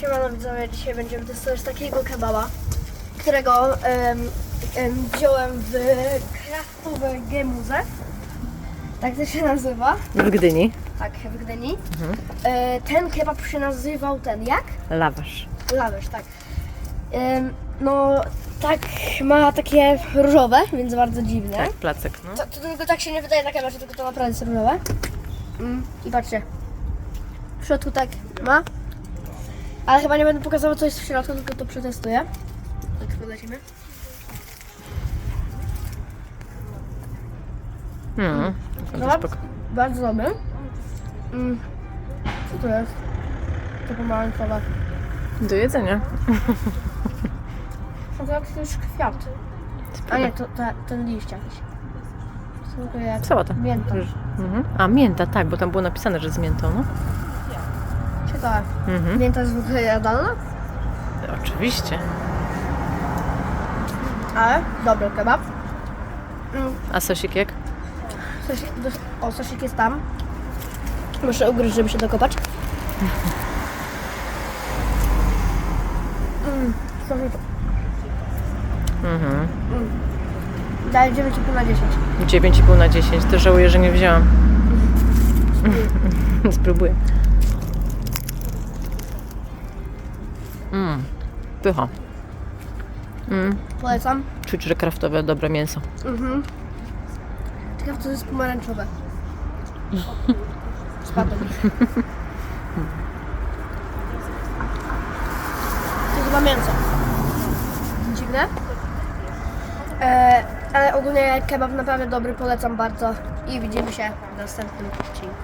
Siemano widzowie, dzisiaj będziemy testować takiego kebaba, którego em, em, wziąłem w kraftowej gemuze. Tak to się nazywa. W Gdyni. Tak, w Gdyni. E, ten kebab się nazywał ten jak? Lawasz. Lawisz, tak. Em, no, tak ma takie różowe, więc bardzo dziwne. Tak, placek. No. To, to tylko tak się nie wydaje na kamerze, tylko to naprawdę jest różowe. Mm, I patrzcie. W środku tak ma. Ale chyba nie będę pokazywał co jest w środku, tylko to przetestuję. Tak podlecimy. No, To spoko. bardzo dobry. Mm. Co to jest? To pomarańczowe. Do jedzenia. No to jakiś kwiat. A nie, to, to ten liść jakiś. Smakuje Sałata. Mięta. Mhm. A mięta, tak, bo tam było napisane, że z miętą, no. Ciekawe. Mhm. Mięta jest w ogóle jadalna? Oczywiście. Ale dobry kebab. Mm. A sosik jak? Sosik, o, sosik jest tam. Muszę ugryźć, żeby się dokopać. Mm, sosik. Mhm. Daję 9,5 na 10. 9,5 na 10. To żałuję, że nie wzięłam. Spróbuję. Mm. Pycha. Mm. Polecam. Czuć, że kraftowe, dobre mięso. Mhm. Ciekawe, co jest pomarańczowe. Spadło mi. To chyba mięso. Dziwne. E, ale ogólnie kebab naprawdę dobry, polecam bardzo. I widzimy się w następnym odcinku.